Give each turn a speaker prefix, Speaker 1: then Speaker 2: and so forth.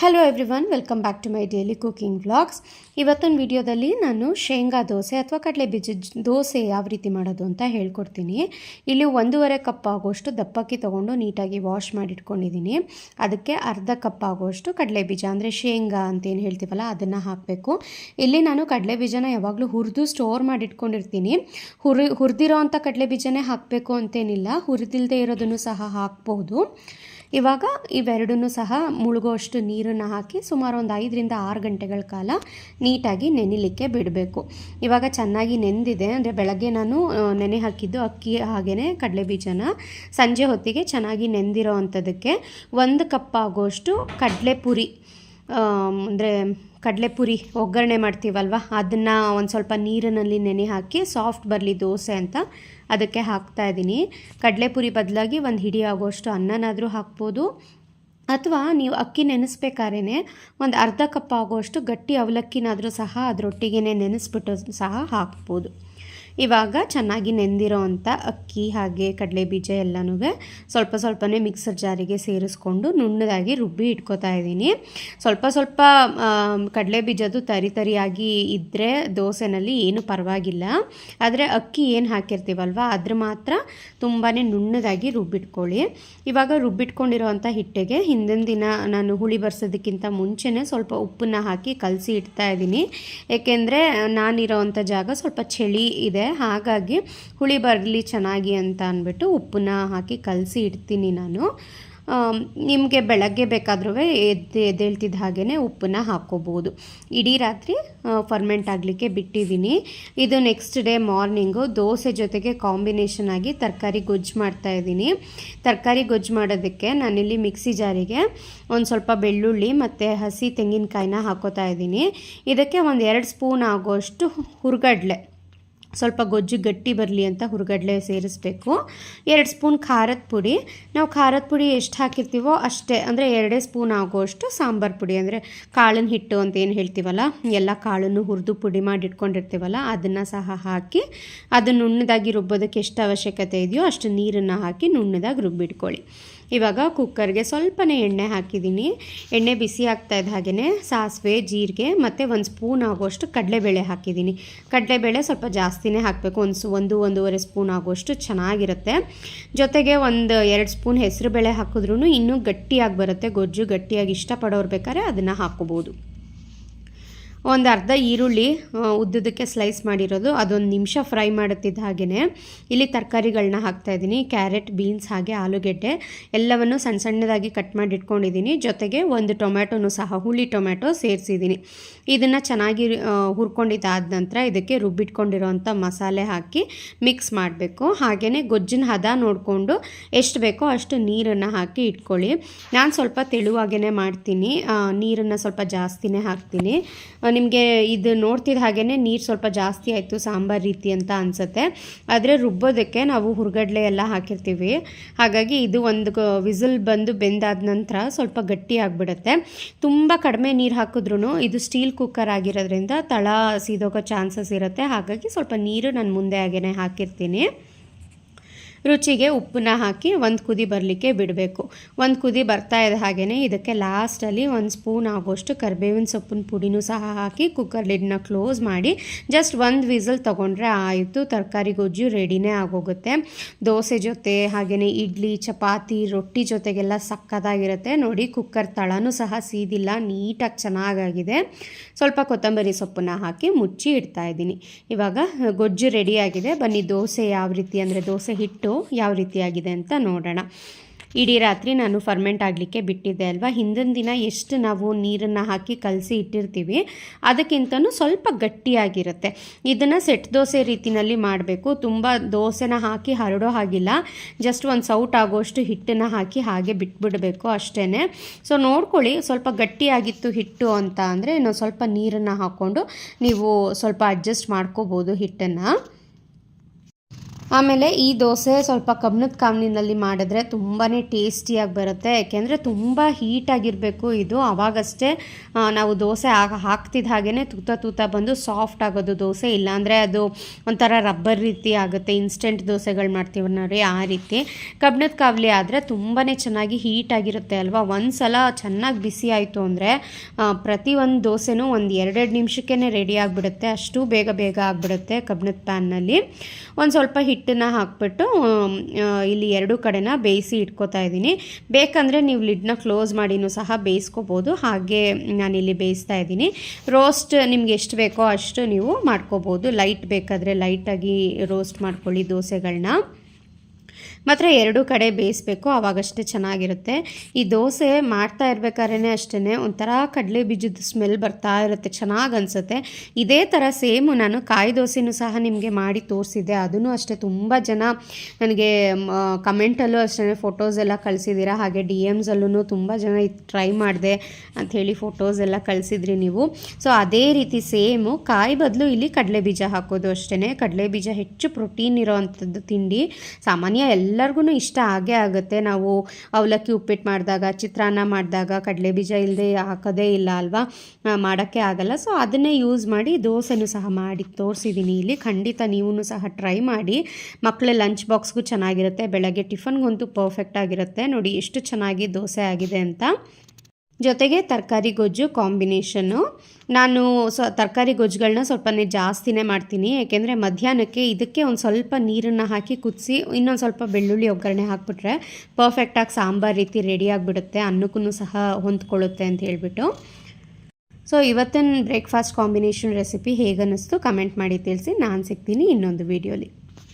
Speaker 1: Hello everyone welcome back to my daily cooking vlogs ಇವತ್ತಿನ ವಿಡಿಯೋದಲ್ಲಿ ನಾನು ಶೇಂಗಾ ದೋಸೆ ಅಥವಾ ಕಡಲೆ ಬೀಜ ದೋಸೆ ಯಾವ ರೀತಿ ಮಾಡೋದು ಅಂತ ಹೇಳ್ಕೊಡ್ತೀನಿ. ಇಲ್ಲಿ ಒಂದೂವರೆ ಕಪ್ ಆಗುವಷ್ಟು ದಪ್ಪಕ್ಕಿ ತೊಗೊಂಡು ನೀಟಾಗಿ ವಾಶ್ ಮಾಡಿಟ್ಕೊಂಡಿದ್ದೀನಿ. ಅದಕ್ಕೆ ಅರ್ಧ ಕಪ್ ಆಗುವಷ್ಟು ಕಡಲೆ ಬೀಜ, ಅಂದರೆ ಶೇಂಗಾ ಅಂತ ಏನು ಹೇಳ್ತೀವಲ್ಲ, ಅದನ್ನು ಹಾಕಬೇಕು. ಇಲ್ಲಿ ನಾನು ಕಡಲೆ ಬೀಜನ ಯಾವಾಗಲೂ ಹುರಿದು ಸ್ಟೋರ್ ಮಾಡಿಟ್ಕೊಂಡಿರ್ತೀನಿ. ಹುರಿ, ಹುರಿದಿರೋ ಅಂಥ ಕಡಲೆ ಬೀಜನೇ ಹಾಕಬೇಕು ಅಂತೇನಿಲ್ಲ ಹುರಿದಿಲ್ಲದೆ ಇರೋದನ್ನು ಸಹ ಹಾಕ್ಬೋದು. ಇವಾಗ ಇವೆರಡೂ ಸಹ ಮುಳುಗುವಷ್ಟು ನೀರನ್ನು ಹಾಕಿ ಸುಮಾರು ಒಂದು ಐದರಿಂದ ಆರು ಗಂಟೆಗಳ ಕಾಲ ನೀಟಾಗಿ ನೆನಿಲಿಕ್ಕೆ ಬಿಡಬೇಕು. ಇವಾಗ ಚೆನ್ನಾಗಿ ನೆಂದಿದೆ. ಅಂದರೆ ಬೆಳಗ್ಗೆ ನಾನು ನೆನೆ ಹಾಕಿದ್ದು ಅಕ್ಕಿ ಹಾಗೆಯೇ ಕಡಲೆ ಬೀಜನ ಸಂಜೆ ಹೊತ್ತಿಗೆ ಚೆನ್ನಾಗಿ ನೆಂದಿರೋ ಅಂಥದ್ದಕ್ಕೆ ಒಂದು ಕಪ್ ಆಗೋಷ್ಟು ಕಡಲೆ ಪುರಿ ಅಂದರೆ ಕಡಲೆಪುರಿ ಒಗ್ಗರಣೆ ಮಾಡ್ತೀವಲ್ವ, ಅದನ್ನು ಒಂದು ಸ್ವಲ್ಪ ನೀರಿನಲ್ಲಿ ನೆನೆ ಹಾಕಿ ಸಾಫ್ಟ್ ಬರಲಿ ದೋಸೆ ಅಂತ ಅದಕ್ಕೆ ಹಾಕ್ತಾ ಇದ್ದೀನಿ. ಕಡಲೆಪುರಿ ಬದಲಾಗಿ ಒಂದು ಹಿಡಿ ಆಗೋಷ್ಟು ಅನ್ನನಾದರೂ ಹಾಕ್ಬೋದು. ಅಥವಾ ನೀವು ಅಕ್ಕಿ ನೆನೆಸ್ಬೇಕಾದ್ರೆ ಒಂದು ಅರ್ಧ ಕಪ್ ಆಗುವಷ್ಟು ಗಟ್ಟಿ ಅವಲಕ್ಕಿನಾದರೂ ಸಹ ಅದರೊಟ್ಟಿಗೆ ನೆನೆಸ್ಬಿಟ್ಟು ಸಹ ಹಾಕ್ಬೋದು. ಇವಾಗ ಚೆನ್ನಾಗಿ ನೆಂದಿರೋ ಅಂಥ ಅಕ್ಕಿ ಹಾಗೆ ಕಡಲೆ ಬೀಜ ಎಲ್ಲನೂ ಸ್ವಲ್ಪ ಸ್ವಲ್ಪನೇ ಮಿಕ್ಸರ್ ಜಾರಿಗೆ ಸೇರಿಸ್ಕೊಂಡು ನುಣ್ಣದಾಗಿ ರುಬ್ಬಿ ಇಟ್ಕೋತಾ ಇದ್ದೀನಿ. ಸ್ವಲ್ಪ ಸ್ವಲ್ಪ ಕಡಲೆ ಬೀಜದ್ದು ತರಿ ತರಿಯಾಗಿ ಇದ್ದರೆ ದೋಸೆನಲ್ಲಿ ಏನು ಪರವಾಗಿಲ್ಲ. ಆದರೆ ಅಕ್ಕಿ ಏನು ಹಾಕಿರ್ತೀವಲ್ವ, ಅದ್ರ ಮಾತ್ರ ತುಂಬಾ ನುಣ್ಣದಾಗಿ ರುಬ್ಬಿಟ್ಕೊಳ್ಳಿ. ಇವಾಗ ರುಬ್ಬಿಟ್ಕೊಂಡಿರೋವಂಥ ಹಿಟ್ಟಿಗೆ ಹಿಂದಿನ ದಿನ ನಾನು ಹುಳಿ ಬರ್ಸೋದಕ್ಕಿಂತ ಮುಂಚೆನೇ ಸ್ವಲ್ಪ ಉಪ್ಪನ್ನ ಹಾಕಿ ಕಲಸಿ ಇಡ್ತಾ ಇದ್ದೀನಿ. ಏಕೆಂದರೆ ನಾನಿರೋವಂಥ ಜಾಗ ಸ್ವಲ್ಪ ಚಳಿ ಇದೆ ಹಾಗಾಗಿ ಹುಳಿ ಬರಲಿ ಚೆನ್ನಾಗಿ ಅಂತ ಅಂದ್ಬಿಟ್ಟು ಉಪ್ಪನ್ನ ಹಾಕಿ ಕಲಸಿ ಇಡ್ತೀನಿ ನಾನು. ನಿಮಗೆ ಬೆಳಗ್ಗೆ ಬೇಕಾದ್ರೂ ಎದ್ದು ಎದ್ದೇಳ್ತಿದ್ದ ಹಾಗೇ ಉಪ್ಪನ್ನ ಹಾಕ್ಕೋಬೋದು. ಇಡೀ ರಾತ್ರಿ ಫರ್ಮೆಂಟ್ ಆಗಲಿಕ್ಕೆ ಬಿಟ್ಟಿದ್ದೀನಿ. ಇದು ನೆಕ್ಸ್ಟ್ ಡೇ ಮಾರ್ನಿಂಗು ದೋಸೆ ಜೊತೆಗೆ ಕಾಂಬಿನೇಷನ್ ಆಗಿ ತರಕಾರಿ ಗೊಜ್ಜು ಮಾಡ್ತಾ ಇದ್ದೀನಿ. ತರಕಾರಿ ಗೊಜ್ಜು ಮಾಡೋದಕ್ಕೆ ನಾನಿಲ್ಲಿ ಮಿಕ್ಸಿ ಜಾರಿಗೆ ಒಂದು ಸ್ವಲ್ಪ ಬೆಳ್ಳುಳ್ಳಿ ಮತ್ತು ಹಸಿ ತೆಂಗಿನಕಾಯಿನ ಹಾಕೋತಾ ಇದ್ದೀನಿ. ಇದಕ್ಕೆ ಒಂದು ಎರಡು ಸ್ಪೂನ್ ಆಗೋಷ್ಟು ಹುರ್ಗಡ್ಲೆ. ಸ್ವಲ್ಪ ಗೊಜ್ಜು ಗಟ್ಟಿ ಬರಲಿ ಅಂತ ಹುರುಗಡಲೆ ಸೇರಿಸ್ಬೇಕು. ಎರಡು ಸ್ಪೂನ್ ಖಾರದ ಪುಡಿ. ನಾವು ಖಾರದ ಪುಡಿ ಎಷ್ಟು ಹಾಕಿರ್ತೀವೋ ಅಷ್ಟೇ, ಅಂದರೆ ಎರಡೇ ಸ್ಪೂನ್ ಆಗೋಷ್ಟು ಸಾಂಬಾರು ಪುಡಿ, ಅಂದರೆ ಕಾಳಿನ ಹಿಟ್ಟು ಅಂತ ಏನು ಹೇಳ್ತೀವಲ್ಲ, ಎಲ್ಲ ಕಾಳನ್ನು ಹುರಿದು ಪುಡಿ ಮಾಡಿ ಇಟ್ಕೊಂಡಿರ್ತೀವಲ್ಲ, ಅದನ್ನು ಸಹ ಹಾಕಿ ಅದು ನುಣ್ಣದಾಗಿ ರುಬ್ಬೋದಕ್ಕೆ ಎಷ್ಟು ಅವಶ್ಯಕತೆ ಇದೆಯೋ ಅಷ್ಟು ನೀರನ್ನು ಹಾಕಿ ನುಣ್ಣದಾಗಿ ರುಬ್ಬಿಟ್ಕೊಳ್ಳಿ. ಇವಾಗ ಕುಕ್ಕರ್ಗೆ ಸ್ವಲ್ಪನೇ ಎಣ್ಣೆ ಹಾಕಿದ್ದೀನಿ. ಎಣ್ಣೆ ಬಿಸಿ ಆಗ್ತಾ ಇದ್ದ ಹಾಗೆಯೇ ಸಾಸಿವೆ, ಜೀರಿಗೆ ಮತ್ತು ಒಂದು ಸ್ಪೂನ್ ಆಗೋಷ್ಟು ಕಡಲೆಬೇಳೆ ಹಾಕಿದ್ದೀನಿ. ಕಡಲೆಬೇಳೆ ಸ್ವಲ್ಪ ಜಾಸ್ತಿನೇ ಹಾಕಬೇಕು. ಒಂದು ಒಂದು ಒಂದೂವರೆ ಸ್ಪೂನ್ ಆಗೋಷ್ಟು ಚೆನ್ನಾಗಿರುತ್ತೆ. ಜೊತೆಗೆ ಒಂದು ಎರಡು ಸ್ಪೂನ್ ಹೆಸರುಬೇಳೆ ಹಾಕಿದ್ರೂ ಇನ್ನೂ ಗಟ್ಟಿಯಾಗಿ ಬರುತ್ತೆ. ಗೊಜ್ಜು ಗಟ್ಟಿಯಾಗಿ ಇಷ್ಟಪಡೋರು ಬೇಕಾದ್ರೆ ಅದನ್ನು ಹಾಕೋಬೋದು ಒಂದು ಅರ್ಧ ಈರುಳ್ಳಿ ಉದ್ದುದಕ್ಕೆ ಸ್ಲೈಸ್ ಮಾಡಿರೋದು. ಅದೊಂದು ನಿಮಿಷ ಫ್ರೈ ಮಾಡುತ್ತಿದ್ದ ಹಾಗೆಯೇ ಇಲ್ಲಿ ತರಕಾರಿಗಳನ್ನ ಹಾಕ್ತಾಯಿದ್ದೀನಿ ಕ್ಯಾರೆಟ್ ಬೀನ್ಸ್ ಹಾಗೆ ಆಲೂಗೆಡ್ಡೆ ಎಲ್ಲವನ್ನು ಸಣ್ಣ ಸಣ್ಣದಾಗಿ ಕಟ್ ಮಾಡಿ ಇಟ್ಕೊಂಡಿದ್ದೀನಿ ಜೊತೆಗೆ ಒಂದು ಟೊಮ್ಯಾಟೋನು ಸಹ, ಹುಳಿ ಟೊಮ್ಯಾಟೊ ಸೇರಿಸಿದ್ದೀನಿ. ಇದನ್ನು ಚೆನ್ನಾಗಿ ಹುರ್ಕೊಂಡಿದ್ದಾದ ನಂತರ ಇದಕ್ಕೆ ರುಬ್ಬಿಟ್ಕೊಂಡಿರೋವಂಥ ಮಸಾಲೆ ಹಾಕಿ ಮಿಕ್ಸ್ ಮಾಡಬೇಕು. ಹಾಗೆಯೇ ಗೊಜ್ಜಿನ ಹದ ನೋಡಿಕೊಂಡು ಎಷ್ಟು ಬೇಕೋ ಅಷ್ಟು ನೀರನ್ನು ಹಾಕಿ ಇಟ್ಕೊಳ್ಳಿ. ನಾನು ಸ್ವಲ್ಪ ತೆಳುವಾಗೇ ಮಾಡ್ತೀನಿ. ನೀರನ್ನು ಸ್ವಲ್ಪ ಜಾಸ್ತಿನೇ ಹಾಕ್ತೀನಿ. ನಿಮಗೆ ಇದು ನೋಡ್ತಿದ್ದ ಹಾಗೇ ನೀರು ಸ್ವಲ್ಪ ಜಾಸ್ತಿ ಆಯಿತು, ಸಾಂಬಾರು ರೀತಿ ಅಂತ ಅನಿಸುತ್ತೆ. ಆದರೆ ರುಬ್ಬೋದಕ್ಕೆ ನಾವು ಹುರ್ಗಡ್ಲೆ ಎಲ್ಲ ಹಾಕಿರ್ತೀವಿ. ಹಾಗಾಗಿ ಇದು ಒಂದು ವಿಸಿಲ್ ಬಂದು ಬೆಂದಾದ ನಂತರ ಸ್ವಲ್ಪ ಗಟ್ಟಿ ಆಗಿಬಿಡುತ್ತೆ. ತುಂಬ ಕಡಿಮೆ ನೀರು ಹಾಕಿದ್ರೂ ಇದು ಸ್ಟೀಲ್ ಕುಕ್ಕರ್ ಆಗಿರೋದ್ರಿಂದ ತಳ ಸೀದೋಗೋ ಚಾನ್ಸಸ್ ಇರುತ್ತೆ. ಹಾಗಾಗಿ ಸ್ವಲ್ಪ ನೀರು ನಾನು ಮುಂದೆ ಹಾಗೇ ಹಾಕಿರ್ತೀನಿ. ರುಚಿಗೆ ಉಪ್ಪನ್ನ ಹಾಕಿ ಒಂದು ಕುದಿ ಬರಲಿಕ್ಕೆ ಬಿಡಬೇಕು. ಒಂದು ಕುದಿ ಬರ್ತಾ ಇದೆ ಹಾಗೆಯೇ ಇದಕ್ಕೆ ಲಾಸ್ಟಲ್ಲಿ ಒಂದು ಸ್ಪೂನ್ ಆಗೋಷ್ಟು ಕರಿಬೇವಿನ ಸೊಪ್ಪಿನ ಪುಡಿನೂ ಸಹ ಹಾಕಿ ಕುಕ್ಕರ್ ಲಿಡ್ನ ಕ್ಲೋಸ್ ಮಾಡಿ ಜಸ್ಟ್ ಒಂದು ವಿಸಲ್ ತೊಗೊಂಡ್ರೆ ಆಯಿತು. ತರಕಾರಿ, ಗೊಜ್ಜು ರೆಡಿನೇ ಆಗೋಗುತ್ತೆ. ದೋಸೆ ಜೊತೆ ಹಾಗೆಯೇ ಇಡ್ಲಿ, ಚಪಾತಿ, ರೊಟ್ಟಿ ಜೊತೆಗೆಲ್ಲ ಸಕ್ಕತ್ತಾಗಿರುತ್ತೆ. ನೋಡಿ ಕುಕ್ಕರ್ ತಳನೂ ಸಹ ಸೀದಿಲ್ಲ ನೀಟಾಗಿ ಚೆನ್ನಾಗಾಗಿದೆ. ಸ್ವಲ್ಪ ಕೊತ್ತಂಬರಿ ಸೊಪ್ಪನ್ನ ಹಾಕಿ ಮುಚ್ಚಿ ಇಡ್ತಾ ಇದ್ದೀನಿ. ಇವಾಗ ಗೊಜ್ಜು ರೆಡಿಯಾಗಿದೆ ಬನ್ನಿ ದೋಸೆ ಯಾವ ರೀತಿ ಅಂದರೆ ದೋಸೆ ಹಿಟ್ಟು ಯಾವ ರೀತಿಯಾಗಿದೆ ಅಂತ ನೋಡೋಣ. ಇಡೀ ರಾತ್ರಿ ನಾನು ಫರ್ಮೆಂಟ್ ಆಗಲಿಕ್ಕೆ ಬಿಟ್ಟಿದ್ದೆ ಅಲ್ವಾ? ಹಿಂದಿನ ದಿನ ಎಷ್ಟು ನಾವು ನೀರನ್ನು ಹಾಕಿ ಕಲಸಿ ಇಟ್ಟಿರ್ತೀವಿ, ಅದಕ್ಕಿಂತನೂ ಸ್ವಲ್ಪ ಗಟ್ಟಿಯಾಗಿರುತ್ತೆ. ಇದನ್ನು ಸೆಟ್ ದೋಸೆ ರೀತಿಯಲ್ಲಿ ಮಾಡಬೇಕು. ತುಂಬ ದೋಸೆನ ಹಾಕಿ ಹರಡೋ ಹಾಗಿಲ್ಲ. ಜಸ್ಟ್ ಒಂದು ಸೌಟ್ ಆಗೋಷ್ಟು ಹಿಟ್ಟನ್ನು ಹಾಕಿ ಹಾಗೆ ಬಿಟ್ಬಿಡಬೇಕು ಅಷ್ಟೇ ಸೊ ನೋಡ್ಕೊಳ್ಳಿ, ಸ್ವಲ್ಪ ಗಟ್ಟಿಯಾಗಿತ್ತು ಹಿಟ್ಟು ಅಂತ ಅಂದರೆ ಇನ್ನೊಂದು ಸ್ವಲ್ಪ ನೀರನ್ನು ಹಾಕ್ಕೊಂಡು ನೀವು ಸ್ವಲ್ಪ ಅಡ್ಜಸ್ಟ್ ಮಾಡ್ಕೋಬೋದು ಹಿಟ್ಟನ್ನು. ಆಮೇಲೆ ಈ ದೋಸೆ ಸ್ವಲ್ಪ ಕಬ್ಬಿಣದ ಕಾವಿನಲ್ಲಿ ಮಾಡಿದ್ರೆ ತುಂಬಾ ಟೇಸ್ಟಿಯಾಗಿ ಬರುತ್ತೆ. ಯಾಕೆಂದರೆ ತುಂಬ ಹೀಟಾಗಿರಬೇಕು ಇದು. ಆವಾಗಷ್ಟೇ ನಾವು ದೋಸೆ ಹಾಕ್ತಿದ್ದ ಹಾಗೆಯೇ ತೂತ ತೂತ ಬಂದು ಸಾಫ್ಟ್ ಆಗೋದು ದೋಸೆ. ಇಲ್ಲಾಂದರೆ ಅದು ಒಂಥರ ರಬ್ಬರ್ ರೀತಿ ಆಗುತ್ತೆ. ಇನ್ಸ್ಟೆಂಟ್ ದೋಸೆಗಳು ಮಾಡ್ತೀವಿ ನೋಡಿ ಆ ರೀತಿ. ಕಬ್ಬಿಣದ ಕಾವಲಿ ಆದರೆ ತುಂಬಾ ಚೆನ್ನಾಗಿ ಹೀಟಾಗಿರುತ್ತೆ ಅಲ್ವಾ? ಒಂದು ಸಲ ಚೆನ್ನಾಗಿ ಬಿಸಿ ಆಯಿತು ಅಂದರೆ ಪ್ರತಿ ಒಂದು ದೋಸೆನೂ ಒಂದು ಎರಡೆರಡು ನಿಮಿಷಕ್ಕೇ ರೆಡಿ ಆಗಿಬಿಡುತ್ತೆ. ಅಷ್ಟು ಬೇಗ ಬೇಗ ಆಗಿಬಿಡುತ್ತೆ ಕಬ್ಬಿಣದ ಪ್ಯಾನ್ನಲ್ಲಿ ಒಂದು ಸ್ವಲ್ಪ ಹಿಟ್ಟನ್ನು ಹಾಕ್ಬಿಟ್ಟು ಇಲ್ಲಿ ಎರಡು ಕಡೆನ ಬೇಯಿಸಿ ಇಟ್ಕೋತಾ ಇದ್ದೀನಿ. ಬೇಕಂದರೆ ನೀವು ಲಿಡ್ನ ಕ್ಲೋಸ್ ಮಾಡಿನೂ ಸಹ ಬೇಯಿಸ್ಕೋಬೋದು. ಹಾಗೆ ನಾನಿಲ್ಲಿ ಬೇಯಿಸ್ತಾ ಇದ್ದೀನಿ. ರೋಸ್ಟ್ ನಿಮ್ಗೆ ಎಷ್ಟು ಬೇಕೋ ಅಷ್ಟು ನೀವು ಮಾಡ್ಕೋಬೋದು. ಲೈಟ್ ಬೇಕಾದರೆ ಲೈಟಾಗಿ ರೋಸ್ಟ್ ಮಾಡ್ಕೊಳ್ಳಿ ದೋಸೆಗಳನ್ನ ಮಾತ್ರ ಎರಡೂ ಕಡೆ ಬೇಯಿಸ್ಬೇಕು, ಆವಾಗಷ್ಟೇ ಚೆನ್ನಾಗಿರುತ್ತೆ. ಈ ದೋಸೆ ಮಾಡ್ತಾ ಇರ್ಬೇಕಾದ್ರೆ ಅಷ್ಟೇ ಒಂಥರ ಕಡಲೆ ಬೀಜದ ಸ್ಮೆಲ್ ಬರ್ತಾ ಇರುತ್ತೆ, ಚೆನ್ನಾಗಿ ಅನಿಸುತ್ತೆ. ಇದೇ ಥರ ಸೇಮು ನಾನು ಕಾಯಿ ದೋಸೆನೂ ಸಹ ನಿಮಗೆ ಮಾಡಿ ತೋರಿಸಿದ್ದೆ, ಅದನ್ನು ಅಷ್ಟೇ ತುಂಬ ಜನ ನನಗೆ ಕಮೆಂಟಲ್ಲೂ ಅಷ್ಟೇ ಫೋಟೋಸ್ ಎಲ್ಲ ಕಳಿಸಿದ್ದೀರಾ, ಹಾಗೆ ಡಿ ಎಮ್ಸಲ್ಲೂ ತುಂಬ ಜನ ಇದು ಟ್ರೈ ಮಾಡಿದೆ ಅಂಥೇಳಿ ಫೋಟೋಸ್ ಎಲ್ಲ ಕಳಿಸಿದ್ರಿ ನೀವು. ಸೊ ಅದೇ ರೀತಿ ಸೇಮು, ಕಾಯಿ ಬದಲು ಇಲ್ಲಿ ಕಡಲೆ ಬೀಜ ಹಾಕೋದು ಅಷ್ಟೇ ಕಡಲೆ ಬೀಜ ಹೆಚ್ಚು ಪ್ರೋಟೀನ್ ಇರೋವಂಥದ್ದು ತಿಂಡಿ, ಸಾಮಾನ್ಯ ಎಲ್ಲರಿಗೂ ಇಷ್ಟ ಆಗೇ ಆಗುತ್ತೆ. ನಾವು ಅವಲಕ್ಕಿ ಉಪ್ಪಿಟ್ಟು ಮಾಡಿದಾಗ, ಚಿತ್ರಾನ್ನ ಮಾಡಿದಾಗ, ಕಡಲೆ ಬೀಜ ಇಲ್ಲದೆ ಹಾಕೋದೇ ಇಲ್ಲ ಅಲ್ವಾ? ಮಾಡೋಕ್ಕೆ ಆಗಲ್ಲ. ಸೊ ಅದನ್ನೇ ಯೂಸ್ ಮಾಡಿ ದೋಸೆನೂ ಸಹ ಮಾಡಿ ತೋರಿಸಿದ್ದೀನಿ ಇಲ್ಲಿ. ಖಂಡಿತ ನೀವು ಸಹ ಟ್ರೈ ಮಾಡಿ. ಮಕ್ಕಳ ಲಂಚ್ ಬಾಕ್ಸ್ಗೂ ಚೆನ್ನಾಗಿರುತ್ತೆ. ಬೆಳಗ್ಗೆ ಟಿಫನ್ಗಂತೂ ಪರ್ಫೆಕ್ಟ್ ಆಗಿರುತ್ತೆ. ನೋಡಿ, ಎಷ್ಟು ಚೆನ್ನಾಗಿ ದೋಸೆ ಆಗಿದೆ ಅಂತ. ಜೊತೆಗೆ ತರಕಾರಿ ಗೊಜ್ಜು ಕಾಂಬಿನೇಷನ್ನು ನಾನು ಸ, ತರಕಾರಿ ಗೊಜ್ಜುಗಳನ್ನ ಸ್ವಲ್ಪನೇ ಜಾಸ್ತಿನೇ ಮಾಡ್ತೀನಿ. ಏಕೆಂದರೆ ಮಧ್ಯಾಹ್ನಕ್ಕೆ ಇದಕ್ಕೆ ಒಂದು ಸ್ವಲ್ಪ ನೀರನ್ನು ಹಾಕಿ ಕುದಿಸಿ, ಇನ್ನೊಂದು ಸ್ವಲ್ಪ ಬೆಳ್ಳುಳ್ಳಿ ಒಗ್ಗರಣೆ ಹಾಕ್ಬಿಟ್ರೆ ಪರ್ಫೆಕ್ಟಾಗಿ ಸಾಂಬಾರು ರೀತಿ ರೆಡಿ ಆಗಿಬಿಡುತ್ತೆ. ಅನ್ನಕ್ಕೂ ಸಹ ಹೊಂದ್ಕೊಳ್ಳುತ್ತೆ ಅಂತ ಹೇಳಿಬಿಟ್ಟು. ಸೊ, ಇವತ್ತಿನ ಬ್ರೇಕ್ಫಾಸ್ಟ್ ಕಾಂಬಿನೇಷನ್ ರೆಸಿಪಿ ಹೇಗನ್ನಿಸ್ತು ಕಮೆಂಟ್ ಮಾಡಿ ತಿಳಿಸಿ. ನಾನು ಸಿಗ್ತೀನಿ ಇನ್ನೊಂದು ವೀಡಿಯೋಲಿ.